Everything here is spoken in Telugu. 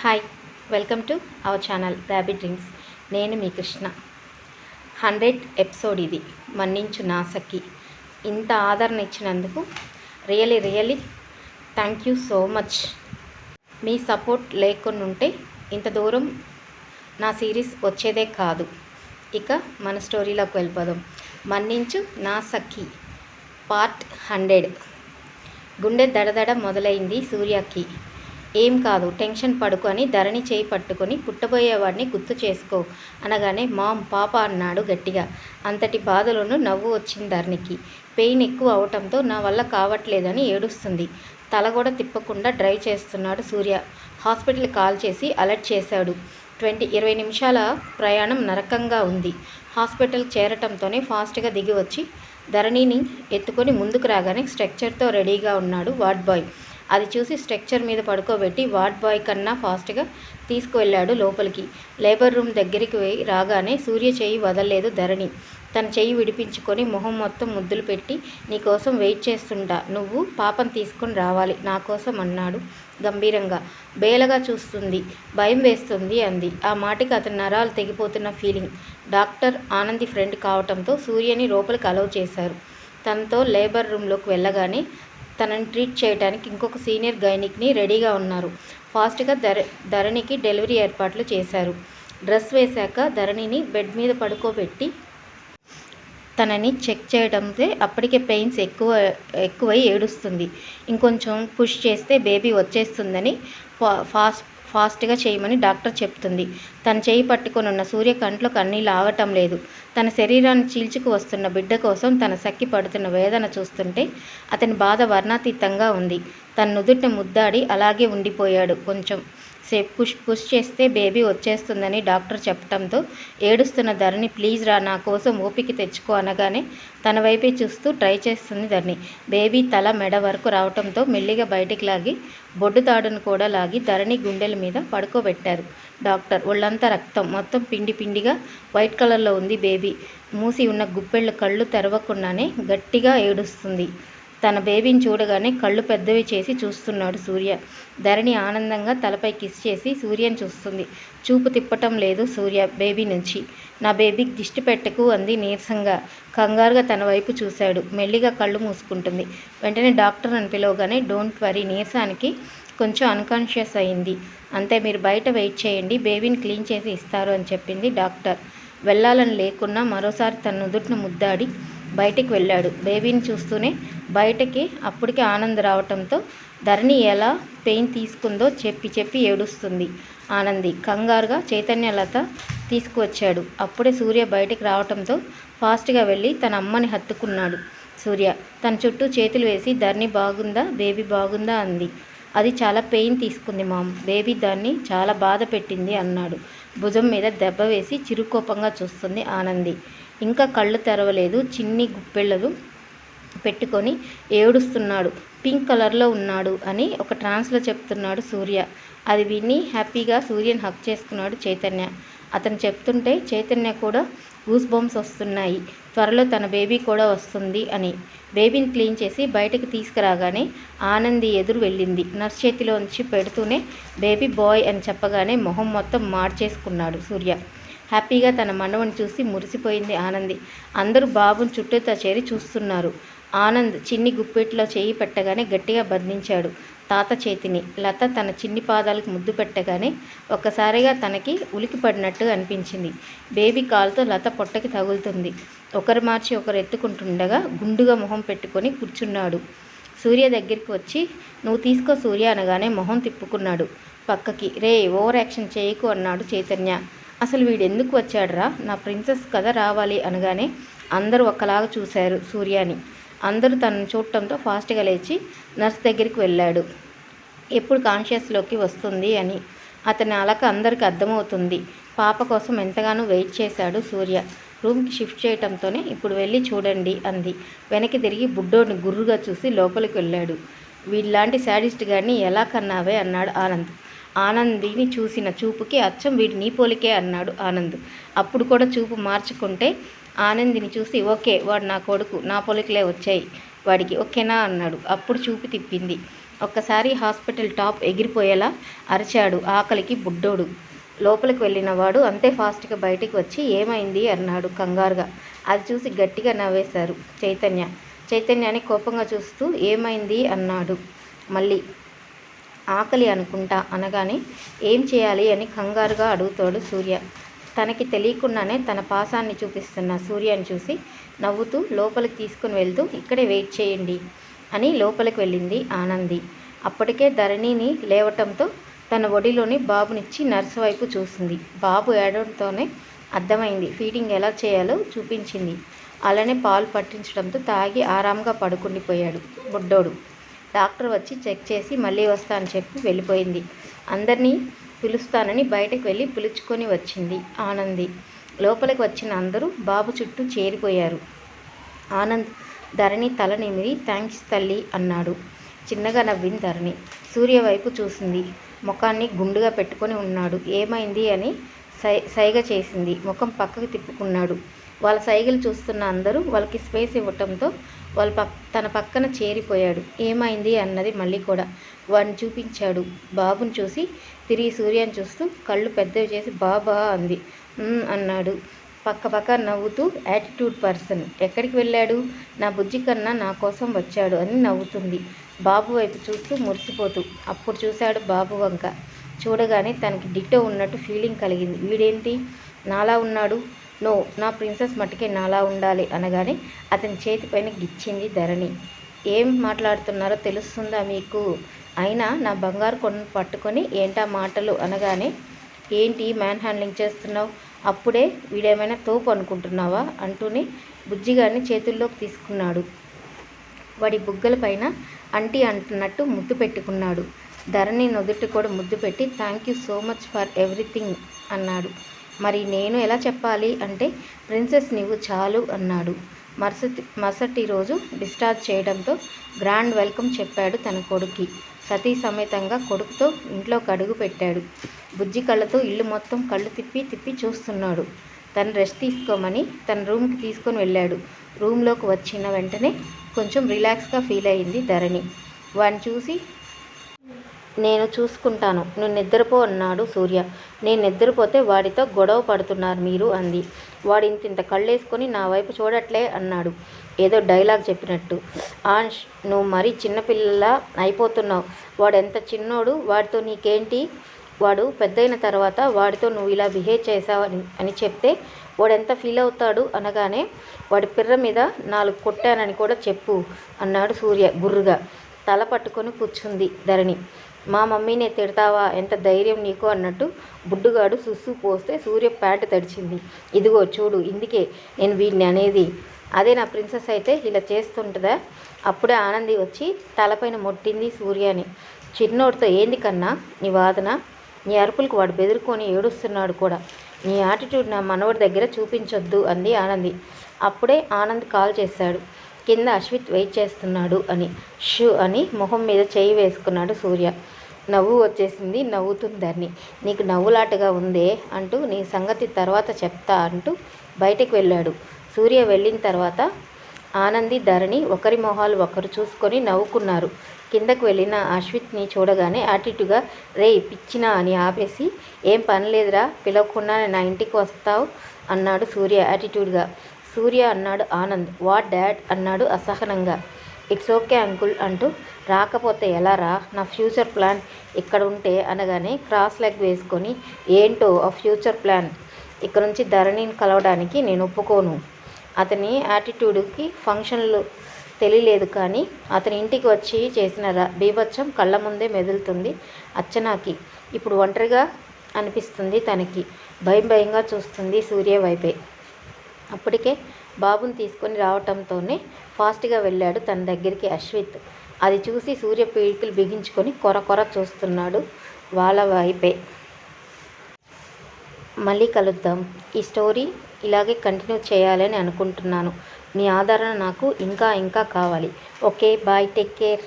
Hi welcome to our channel ర్యాబీ dreams నేను మీ కృష్ణ. హండ్రెడ్ ఎపిసోడ్ ఇది మన్నించు నాసకి ఇంత ఆదరణ ఇచ్చినందుకు really really thank you so much. Me support లేకుండా ఉంటే ఇంత దూరం నా సిరీస్ వచ్చేదే కాదు. ఇక మన స్టోరీలోకి వెళ్ళిపోదాం. మన్నించు నా సఖి పార్ట్ హండ్రెడ్. గుండె దడదడ మొదలైంది సూర్యకి. ఏం కాదు టెన్షన్ పడుకొని ధరణి చేయి పట్టుకొని పుట్టబోయేవాడిని గుర్తు చేసుకో అనగానే మామ్ పాప అన్నాడు గట్టిగా. అంతటి బాధలోనూ నవ్వు వచ్చింది ధరణికి. పెయిన్ ఎక్కువ అవటంతో నా వల్ల కావట్లేదని ఏడుస్తుంది. తల కూడా తిప్పకుండా డ్రైవ్ చేస్తున్నాడు సూర్య. హాస్పిటల్ కాల్ చేసి అలర్ట్ చేశాడు. ట్వంటీ ఇరవై నిమిషాల ప్రయాణం నరకంగా ఉంది. హాస్పిటల్ చేరటంతోనే ఫాస్ట్గా దిగి వచ్చి ధరణిని ఎత్తుకొని ముందుకు రాగానే స్ట్రక్చర్తో రెడీగా ఉన్నాడు వార్డ్ బాయ్. అది చూసి స్ట్రక్చర్ మీద పడుకోబెట్టి వార్డ్ బాయ్ కన్నా ఫాస్ట్గా తీసుకువెళ్ళాడు లోపలికి. లేబర్ రూమ్ దగ్గరికి పోయి రాగానే సూర్య చేయి వదలలేదు ధరణి. తన చెయ్యి విడిపించుకొని మొహం మొత్తం ముద్దులు పెట్టి నీకోసం వెయిట్ చేస్తుంటా. నువ్వు పాపం తీసుకొని రావాలి. నా కోసం అన్నాడు గంభీరంగా. బేలగా చూస్తుంది. భయం వేస్తుంది అంది. ఆ మాటకి అతని నరాలు తెగిపోతున్న ఫీలింగ్. డాక్టర్ ఆనంది ఫ్రెండ్ కావటంతో సూర్యని లోపలికి అలౌ చేశారు. తనతో లేబర్ రూమ్లోకి వెళ్ళగానే తనని ట్రీట్ చేయడానికి ఇంకొక సీనియర్ గైనిక్ని రెడీగా ఉన్నారు. ఫాస్ట్గా ధర ధరణికి డెలివరీ ఏర్పాట్లు చేశారు. డ్రెస్ వేశాక ధరణిని బెడ్ మీద పడుకోబెట్టి తనని చెక్ చేయడంతో అప్పటికే పెయిన్స్ ఎక్కువ ఎక్కువై ఏడుస్తుంది. ఇంకొంచెం పుష్ చేస్తే బేబీ వచ్చేస్తుందని ఫా ఫాస్ట్ ఫాస్ట్గా చేయమని డాక్టర్ చెప్తుంది. తన చేయి పట్టుకొని ఉన్న సూర్య కంట్లో కన్నీళ్ళు ఆగటం లేదు. తన శరీరాన్ని చీల్చుకు వస్తున్న బిడ్డ కోసం తన సక్కి పడుతున్న వేదన చూస్తుంటే అతని బాధ వర్ణాతీతంగా ఉంది. తన నుదుట ముద్దాడి అలాగే ఉండిపోయాడు. కొంచెం సేపు పుష్ పుష్ చేస్తే బేబీ వచ్చేస్తుందని డాక్టర్ చెప్పడంతో ఏడుస్తున్న ధరణి ప్లీజ్ రా నా కోసం ఓపిక తెచ్చుకో అనగానే తన వైపే చూస్తూ ట్రై చేస్తుంది ధరణి. బేబీ తల మెడ వరకు రావడంతో మెల్లిగా బయటికి లాగి బొడ్డు తాడును కూడా లాగి ధరణి గుండెల మీద పడుకోబెట్టారు. డాక్టర్ ఒళ్ళంతా రక్తం. మొత్తం పిండి పిండిగా వైట్ కలర్లో ఉంది బేబీ. మూసి ఉన్న గుప్పెళ్ళు కళ్ళు తెరవకుండానే గట్టిగా ఏడుస్తుంది. తన బేబీని చూడగానే కళ్ళు పెద్దవి చేసి చూస్తున్నాడు సూర్య. ధరణి ఆనందంగా తలపై కిస్ చేసి సూర్యని చూస్తుంది. చూపు తిప్పటం లేదు సూర్య బేబీ నుంచి. నా బేబీకి దిష్టి పెట్టకు అంది నీరసంగా. కంగారుగా తన వైపు చూశాడు. మెల్లిగా కళ్ళు మూసుకుంటుంది. వెంటనే డాక్టర్ అని పిలవగానే డోంట్ వరీ నీరసానికి కొంచెం అన్కాన్షియస్ అయింది. అంతే మీరు బయట వెయిట్ చేయండి. బేబీని క్లీన్ చేసి ఇస్తారు అని చెప్పింది డాక్టర్. వెళ్ళాలని లేకున్నా మరోసారి తన నుదుటిన ముద్దాడి బయటికి వెళ్ళాడు. బేబీని చూస్తూనే బయటకి అప్పటికే ఆనంద్ రావటంతో ధరణి ఎలా పెయిన్ తీసుకుందో చెప్పి చెప్పి ఏడుస్తుంది ఆనంది. కంగారుగా చైతన్యలత తీసుకువచ్చాడు. అప్పుడే సూర్య బయటికి రావటంతో ఫాస్ట్గా వెళ్ళి తన అమ్మని హత్తుకున్నాడు. సూర్య తన చుట్టూ చేతులు వేసి ధరణి బాగుందా? బేబీ బాగుందా? అంది. అది చాలా పెయిన్ తీసుకుంది మామ్. బేబీ దాన్ని చాలా బాధ పెట్టింది అన్నాడు. భుజం మీద దెబ్బ వేసి చిరుకోపంగా చూస్తుంది ఆనంది. ఇంకా కళ్ళు తెరవలేదు చిన్ని గుప్పెళ్ళలు పెట్టుకొని ఏడుస్తున్నాడు. పింక్ కలర్లో ఉన్నాడు అని ఒక ట్రాన్స్లో చెప్తున్నాడు సూర్య. అది విని హ్యాపీగా సూర్యని హక్ చేసుకున్నాడు చైతన్య. అతను చెప్తుంటే చైతన్య కూడా గూస్ బాంబ్స్ వస్తున్నాయి. త్వరలో తన బేబీ కూడా వస్తుంది అని. బేబీని క్లీన్ చేసి బయటకు తీసుకురాగానే ఆనంది ఎదురు వెళ్ళింది. నర్స్ చేతిలోంచి పెడుతూనే బేబీ బాయ్ అని చెప్పగానే మొహం మొత్తం మార్చేసుకున్నాడు సూర్య. హ్యాపీగా తన మనవని చూసి మురిసిపోయింది ఆనంది. అందరూ బాబుని చుట్టూతా చేరి చూస్తున్నారు. ఆనంద్ చిన్ని గుప్పెట్లో చేయి పెట్టగానే గట్టిగా బంధించాడు తాత చేతిని. లత తన చిన్ని పాదాలకు ముద్దు పెట్టగానే ఒక్కసారిగా తనకి ఉలికి పడినట్టు అనిపించింది. బేబీ కాల్తో లత పొట్టకి తగులుతుంది. ఒకరు మార్చి ఒకరు ఎత్తుకుంటుండగా గుండుగా మొహం పెట్టుకొని కూర్చున్నాడు. సూర్య దగ్గరికి వచ్చి నువ్వు తీసుకో సూర్య అనగానే మొహం తిప్పుకున్నాడు. పక్కకి రే ఓవర్ యాక్షన్ చేయకు అన్నాడు చైతన్య. అసలు వీడు ఎందుకు వచ్చాడురా? నా ప్రిన్సెస్ కథ రావాలి అనగానే అందరూ ఒక్కలాగా చూశారు సూర్యాని. అందరూ తనను చూడటంతో ఫాస్ట్గా లేచి నర్స్ దగ్గరికి వెళ్ళాడు. ఎప్పుడు కాన్షియస్లోకి వస్తుంది అని. అతని అలక అందరికి అర్థమవుతుంది. పాప కోసం ఎంతగానో వెయిట్ చేశాడు సూర్య. రూమ్కి షిఫ్ట్ చేయటంతోనే ఇప్పుడు వెళ్ళి చూడండి అంది. వెనక్కి తిరిగి బుడ్డోని గుర్రుగా చూసి లోపలికి వెళ్ళాడు. వీళ్ళలాంటి శాడిస్ట్ గారిని ఎలా కన్నావే? అన్నాడు ఆనంద్. ఆనందిని చూసిన చూపుకి అచ్చం వీడి నీ పోలికే అన్నాడు ఆనంద్. అప్పుడు కూడా చూపు మార్చుకుంటే ఆనందిని చూసి ఓకే వాడు నా కొడుకు నా పోలికలే వచ్చాయి వాడికి ఓకేనా అన్నాడు. అప్పుడు చూపు తిప్పింది. ఒక్కసారి హాస్పిటల్ టాప్ ఎగిరిపోయేలా అరిచాడు ఆకలికి బుడ్డోడు. లోపలికి వెళ్ళిన వాడు అంతే ఫాస్ట్గా బయటికి వచ్చి ఏమైంది అన్నాడు కంగారుగా. అది చూసి గట్టిగా నవ్వేశారు చైతన్య. చైతన్యాన్ని కోపంగా చూస్తూ ఏమైంది అన్నాడు. మళ్ళీ ఆకలి అనుకుంటా అనగానే ఏం చేయాలి? అని కంగారుగా అడుగుతాడు సూర్య. తనకి తెలియకుండానే తన పాసాన్ని చూపిస్తున్న సూర్యని చూసి నవ్వుతూ లోపలికి తీసుకుని వెళ్తూ ఇక్కడే వెయిట్ చేయండి అని లోపలికి వెళ్ళింది ఆనంది. అప్పటికే ధరణిని లేవటంతో తన ఒడిలోని బాబునిచ్చి నర్సు వైపు చూసింది. బాబు ఏడవడంతోనే అర్థమైంది ఫీడింగ్ ఎలా చేయాలో చూపించింది. అలానే పాలు పట్టించడంతో తాగి ఆరాంగా పడుకుండిపోయాడు బుడ్డోడు. డాక్టర్ వచ్చి చెక్ చేసి మళ్ళీ వస్తా అని చెప్పి వెళ్ళిపోయింది. అందరినీ పిలుస్తానని బయటకు వెళ్ళి పిలుచుకొని వచ్చింది ఆనంది. లోపలికి వచ్చిన అందరూ బాబు చుట్టూ చేరిపోయారు. ఆనంద్ ధరణి తల నిమిరి థ్యాంక్స్ తల్లి అన్నాడు. చిన్నగా నవ్వింది ధరణి. సూర్య వైపు చూసింది. ముఖాన్ని గుండుగా పెట్టుకొని ఉన్నాడు. ఏమైంది అని సై సైగ చేసింది. ముఖం పక్కకు తిప్పుకున్నాడు. వాళ్ళ సైగలు చూస్తున్న అందరూ వాళ్ళకి స్పేస్ ఇవ్వటంతో వాళ్ళ పక్ తన పక్కన చేరిపోయాడు. ఏమైంది అన్నది మళ్ళీ కూడా వాడిని చూపించాడు. బాబుని చూసి తిరిగి సూర్యాన్ని చూస్తూ కళ్ళు పెద్దవి చేసి బాబా అంది. అన్నాడు. పక్క పక్క నవ్వుతూ యాటిట్యూడ్ పర్సన్ ఎక్కడికి వెళ్ళాడు? నా బుజ్జి కన్నా నా కోసం వచ్చాడు అని నవ్వుతుంది. బాబు వైపు చూస్తూ మురిసిపోతూ అప్పుడు చూశాడు బాబు వంక. చూడగానే తనకి డిట్టో ఉన్నట్టు ఫీలింగ్ కలిగింది. వీడేంటి? నాలా ఉన్నాడు? నో నా ప్రిన్సెస్ మట్టుకి నాలా ఉండాలి అనగానే అతని చేతిపైన గిచ్చింది ధరణి. ఏం మాట్లాడుతున్నారో తెలుస్తుందా మీకు? అయినా నా బంగారు కొను పట్టుకొని ఏంటా మాటలు? అనగానే ఏంటి మ్యాన్ హ్యాండ్లింగ్ చేస్తున్నావు? అప్పుడే వీడేమైనా తోపు అనుకుంటున్నావా? అంటూనే బుజ్జిగారిని చేతుల్లోకి తీసుకున్నాడు. వాడి బుగ్గల పైన అంటి అంటున్నట్టు ముద్దు పెట్టుకున్నాడు. ధరణి నుదుటి కూడా ముద్దు పెట్టి thank you so much for everything అన్నాడు. మరి నేను ఎలా చెప్పాలి అంటే ప్రిన్సెస్ నీవు చాలు అన్నాడు. మరుసటి మరుసటి రోజు డిశ్చార్జ్ చేయడంతో గ్రాండ్ వెల్కమ్ చెప్పాడు తన కొడుక్కి. సతీ సమేతంగా కొడుకుతో ఇంట్లోకి అడుగు పెట్టాడు. బుజ్జి కళ్ళతో ఇల్లు మొత్తం కళ్ళు తిప్పి తిప్పి చూస్తున్నాడు. తను రెస్ట్ తీసుకోమని తన రూమ్కి తీసుకొని వెళ్ళాడు. రూమ్లోకి వచ్చిన వెంటనే కొంచెం రిలాక్స్గా ఫీల్ అయింది ధరణి. వాడిని చూసి నేను చూసుకుంటాను. నువ్వు నిద్రపో అన్నాడు సూర్య. నేను నిద్రపోతే వాడితో గొడవ పడుతున్నారు మీరు అంది. వాడు ఇంత ఇంత కళ్ళేసుకొని నా వైపు చూడట్లే అన్నాడు. ఏదో డైలాగ్ చెప్పినట్టు. ఆంష్ నువ్వు మరీ చిన్నపిల్లలా అయిపోతున్నావు. వాడు ఎంత చిన్నోడు వాడితో నీకేంటి? వాడు పెద్దయిన తర్వాత వాడితో నువ్వు ఇలా బిహేవ్ చేసావని అని చెప్తే వాడు ఎంత ఫీల్ అవుతాడు అనగానే వాడి పిర్ర మీద నాలుగు కొట్టానని కూడా చెప్పు అన్నాడు సూర్య గుర్రుగా. తల పట్టుకొని కూర్చుంది ధరణి. మా మమ్మీనే తిడతావా? ఎంత ధైర్యం నీకు? అన్నట్టు బుడ్డుగాడు సుస్సు పోస్తే సూర్య ప్యాంటు తడిచింది. ఇదిగో చూడు ఇందుకే నేను వీడిని అనేది. అదే నా ప్రిన్సెస్ అయితే ఇలా చేస్తుంటుందా? అప్పుడే ఆనంది వచ్చి తలపైన మొట్టింది సూర్యని. చిన్నోడితో ఏంది కన్నా? నీ వాదన? నీ అరుపులకు వాడు బెదిరుకొని ఏడుస్తున్నాడు కూడా. నీ యాటిట్యూడ్ నా మనవడి దగ్గర చూపించొద్దు అంది ఆనంది. అప్పుడే ఆనంద్ కాల్ చేశాడు. కింద అశ్విత్ వెయిట్ చేస్తున్నాడు అని. షూ అని మొహం మీద చేయి వేసుకున్నాడు సూర్య. నవ్వు వచ్చేసింది నవ్వుతుందని. నీకు నవ్వులాటగా ఉందే అంటూ నీ సంగతి తర్వాత చెప్తా అంటూ బయటికి వెళ్ళాడు. సూర్య వెళ్ళిన తర్వాత ఆనంది ధరణి ఒకరి మొహాలు ఒకరు చూసుకొని నవ్వుకున్నారు. కిందకు వెళ్ళిన అశ్విత్ని చూడగానే అటుగా రే పిచ్చినా అని ఆపేసి ఏం పని లేదురా నా ఇంటికి వస్తావు అన్నాడు సూర్య యాటిట్యూడ్గా సూర్య అన్నాడు ఆనంద్ వాట్ డాడ్ అన్నాడు అసహనంగా. ఇట్స్ ఓకే అంకుల్ అంటూ రాకపోతే ఎలా రా? నా ఫ్యూచర్ ప్లాన్ ఇక్కడ ఉంటే అనగానే క్రాస్ లెగ్ వేసుకొని ఏంటో ఆ ఫ్యూచర్ ప్లాన్ ఇక్కడ నుంచి ధరణిని కలవడానికి నేను ఒప్పుకోను. అతని యాటిట్యూడ్కి ఫంక్షన్లు తెలియలేదు కానీ అతని ఇంటికి వచ్చి చేసిన బీభత్సం కళ్ళ ముందే మెదులుతుంది అర్చనాకి ఇప్పుడు ఒంటరిగా అనిపిస్తుంది తనకి. భయం భయంగా చూస్తుంది సూర్య వైపే. అప్పటికే బాబుని తీసుకొని రావటంతోనే ఫాస్ట్గా వెళ్ళాడు తన దగ్గరికి అశ్విత్. అది చూసి సూర్య పీడికలు బిగించుకొని కొర కొర చూస్తున్నాడు వాళ్ళ వైపే. మళ్ళీ కలుద్దాం. ఈ స్టోరీ ఇలాగే కంటిన్యూ చేయాలని అనుకుంటున్నాను. మీ ఆదరణ నాకు ఇంకా ఇంకా కావాలి. Okay bye take care.